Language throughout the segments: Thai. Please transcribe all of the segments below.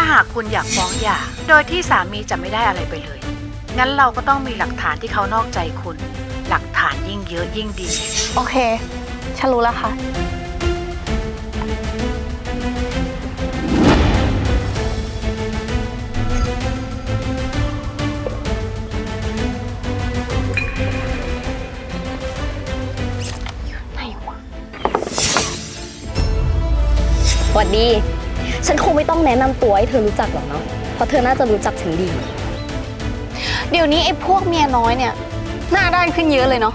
ถ้าหากคุณอยากฟ้องหย่า โดยที่สามีจะไม่ได้อะไรไปเลย งั้นเราก็ต้องมีหลักฐานที่เขานอกใจคุณ หลักฐานยิ่งเยอะยิ่งดี โอเค ฉันรู้แล้วค่ะสวัสดี ฉันคงไม่ต้องแนะนำตัวให้เธอรู้จักหรอกเนาะ เพราะเธอน่าจะรู้จักฉันดี เดี๋ยวนี้ไอ้พวกเมียน้อยเนี่ยหน้าด้านขึ้นเยอะเลยเนาะ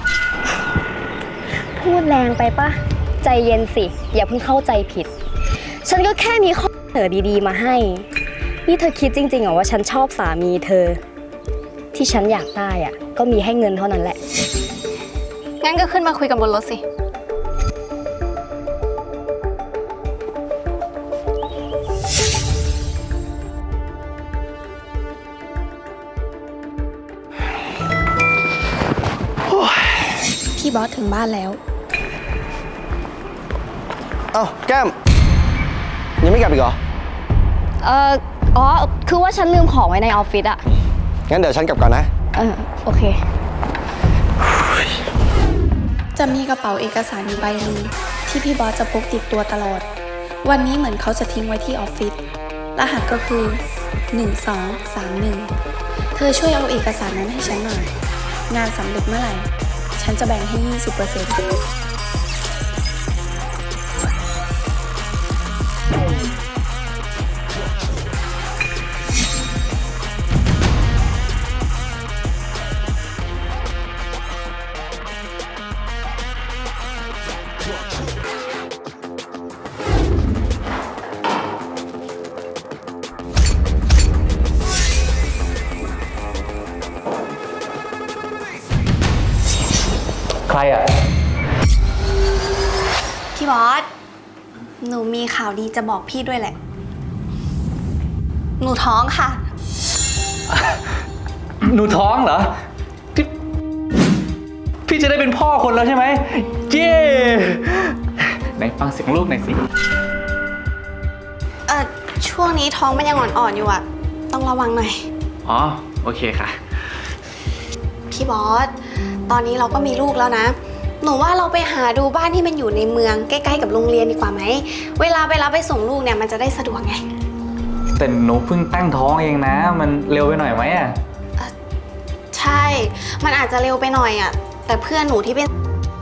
พูดแรงไปปะใจเย็นสิ อย่าเพิ่งเข้าใจผิด ฉันก็แค่มีข้อเสนอดีๆ มาให้ นี่เธอคิดจริงๆเหรอว่าฉันชอบสามีเธอ ที่ฉันอยากได้อะก็มีให้เงินเท่านั้นแหละ งั้นก็ขึ้นมาคุยกันบนรถสิ พี่บอสถึงบ้านแล้ว เอ้าแก้ม ยังไม่กลับอีกเหรอ เอ่ออ๋อ คือว่าฉันลืมของไว้ในออฟฟิศอะงั้นเดี๋ยวฉันกลับก่อนนะ เออ โอเค จะมีกระเป๋าเอกสารอยู่ใบหนึ่งที่พี่บอสจะพกติดตัวตลอด วันนี้เหมือนเขาจะทิ้งไว้ที่ออฟฟิศ รหัสก็คือ 1231 เธอช่วยเอาเอกสารนั้นให้ฉันหน่อย งานสำเร็จเมื่อไหร่ ฉันจะแบ่งให้ 20% ใครอะ พี่บอส หนูมีข่าวดีจะบอกพี่ด้วยแหละ หนูท้องค่ะ หนูท้องเหรอ พี่พี่จะได้เป็นพ่อคนแล้วใช่ไหม เย้ไหนฟังเสียงลูกหน่อยสิ เออช่วงนี้ท้องมันยังอ่อนๆอยู่อะต้องระวังหน่อย อ๋อ โอเคค่ะ พี่บอส ตอนนี้เราก็มีลูกแล้วนะ หนูว่าเราไปหาดูบ้านที่มันอยู่ในเมืองใกล้ๆกับโรงเรียนดีกว่าไหม เวลาไปรับไปส่งลูกเนี่ยมันจะได้สะดวกไงแต่หนูเพิ่งตั้งท้องเองนะ มันเร็วไปหน่อยไหมอะใช่ มันอาจจะเร็วไปหน่อยอะแต่เพื่อนหนูที่เป็น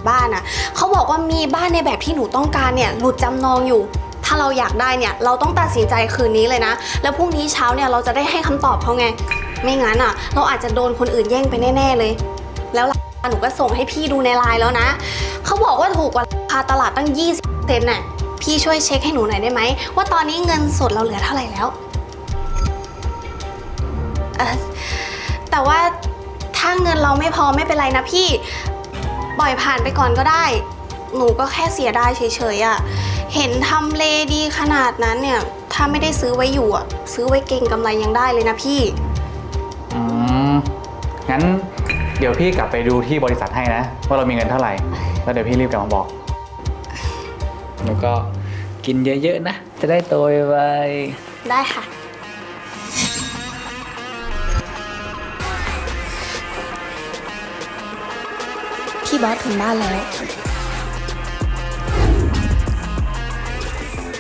บ้านอะเขาบอกว่ามีบ้านในแบบที่หนูต้องการเนี่ยหลุดจำนองอยู่ ถ้าเราอยากได้เนี่ยเราต้องตัดสินใจคืนนี้เลยนะ แล้วพรุ่งนี้เช้าเนี่ยเราจะได้ให้คำตอบเขาไง ไม่งั้นอะเราอาจจะโดนคนอื่นแย่งไปแน่ ๆ เลยแล้วราคา หนูก็ส่งให้พี่ดูในไลน์แล้วนะ เขาบอกว่าถูกกว่าราคาตลาดตั้ง 20เซนน่ะ พี่ช่วยเช็คให้หนูหน่อยได้ไหม ว่าตอนนี้เงินสดเราเหลือเท่าไหร่แล้วเอ่อแต่ว่าถ้าเงินเราไม่พอไม่เป็นไรนะพี่ ปล่อยผ่านไปก่อนก็ได้ หนูก็แค่เสียดายเฉยๆอะ่ะ เห็นทำเลดีขนาดนั้นเนี่ย ถ้าไม่ได้ซื้อไว้อยู่อะซื้อไว้เก่งกำไรยังได้เลยนะพี่ เดี๋ยวพี่กลับไปดูที่บริษัทให้นะ ว่าเรามีเงินเท่าไหร่ แล้วเดี๋ยวพี่รีบกลับมาบอก แล้วก็กินเยอะๆนะ จะได้โตไวได้ค่ะ พี่บอสถึงบ้านแล้ว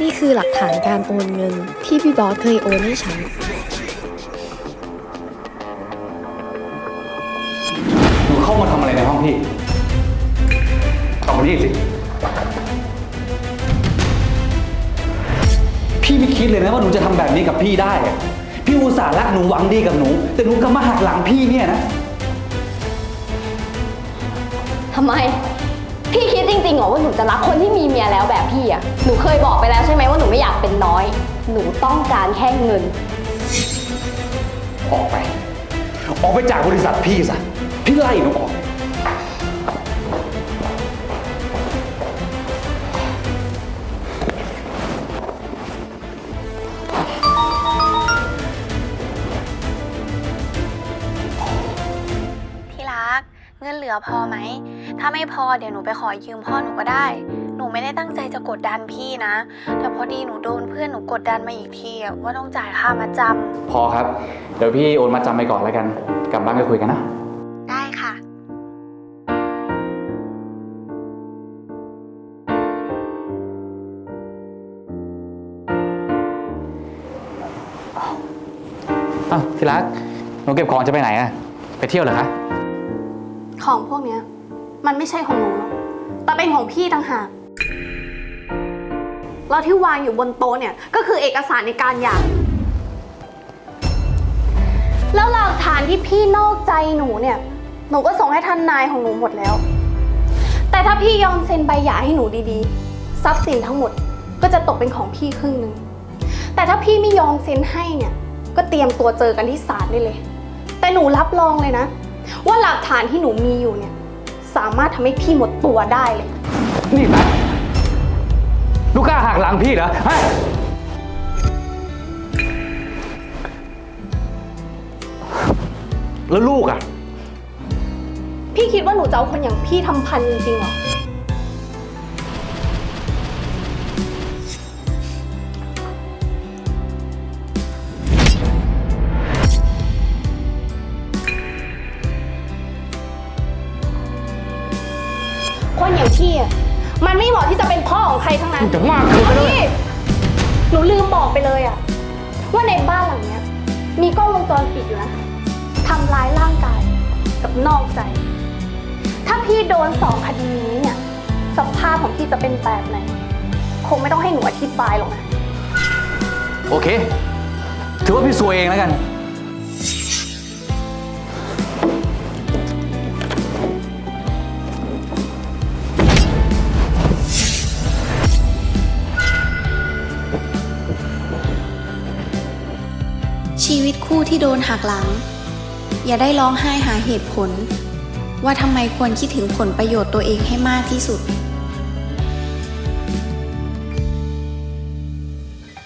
นี่คือหลักฐานการโอนเงินที่พี่บอสเคยโอนให้ฉัน นห้องพี่ออกมานี่สิ พี่ไม่คิดเลยนะว่าหนูจะทำแบบนี้กับพี่ได้อะพี่อุตส่าห์รักหนูหวังดีกับหนู แต่หนูกลับมาหักหลังพี่เนี่ยนะ ทำไม พี่คิดจริงๆเหรอว่าหนูจะรักคนที่มีเมียแล้วแบบพี่อะหนูเคยบอกไปแล้วใช่ไหมว่าหนูไม่อยากเป็นน้อย หนูต้องการแค่เงิน ออกไป ออกไปจากบริษัทพี่ซะ พี่ไล่หนูออก เงินเหลือพอไหม ถ้าไม่พอเดี๋ยวหนูไปขอยืมพ่อหนูก็ได้ หนูไม่ได้ตั้งใจจะกดดันพี่นะ แต่พอดีหนูโดนเพื่อนหนูกดดันมาอีกทีอะว่าต้องจ่ายค่ามาจำพอครับ เดี๋ยวพี่โอนมาจำไปก่อนแล้วกัน กลับบ้านก็คุยกันนะ ได้ค่ะ อ้าวที่รักหนูเก็บของจะไปไหนอะไปเที่ยวเหรอคะ ของพวกเนี้ย มันไม่ใช่ของหนูหรอก แต่เป็นของพี่ต่างหาก แล้วที่วางอยู่บนโต๊ะเนี่ย ก็คือเอกสารในการหย่า แล้วหลักฐานที่พี่นอกใจหนูเนี่ย หนูก็ส่งให้ท่านนายของหนูหมดแล้ว แต่ถ้าพี่ยอมเซ็นใบหย่าให้หนูดีๆ ทรัพย์สินทั้งหมดก็จะตกเป็นของพี่ครึ่งหนึ่ง แต่ถ้าพี่ไม่ยอมเซ็นให้เนี่ย ก็เตรียมตัวเจอกันที่ศาลได้เลย แต่หนูรับรองเลยนะ ว่าหลักฐานที่หนูมีอยู่เนี่ย สามารถทำให้พี่หมดตัวได้เลย นี่ตั๊กลูกกล้าหักหลังพี่เหรอฮะแล้วลูกอะพี่คิดว่าหนูจะเอาคนอย่างพี่ทำพันจริงๆเหรอ คนอย่างพี่อะมันไม่เหมาะที่จะเป็นพ่อของใครทั้งนั้น จะมากเกินไปแล้ว พี่ หนูลืมบอกไปเลยอะว่าในบ้านหลังเนี้ย มีกล้องวงจรปิดอยู่นะทำร้ายร่างกายกับนอกใจ ถ้าพี่โดนสองคดีนี้เนี่ย สภาพของพี่จะเป็นแบบไหน คงไม่ต้องให้หนูอธิบายหรอกนะ โอเค ถือว่าพี่ซวยเองแล้วกัน ชีวิตคู่ที่โดนหักหลัง อย่าได้ร้องไห้หาเหตุผล ว่าทำไมควรคิดถึงผลประโยชน์ตัวเองให้มากที่สุด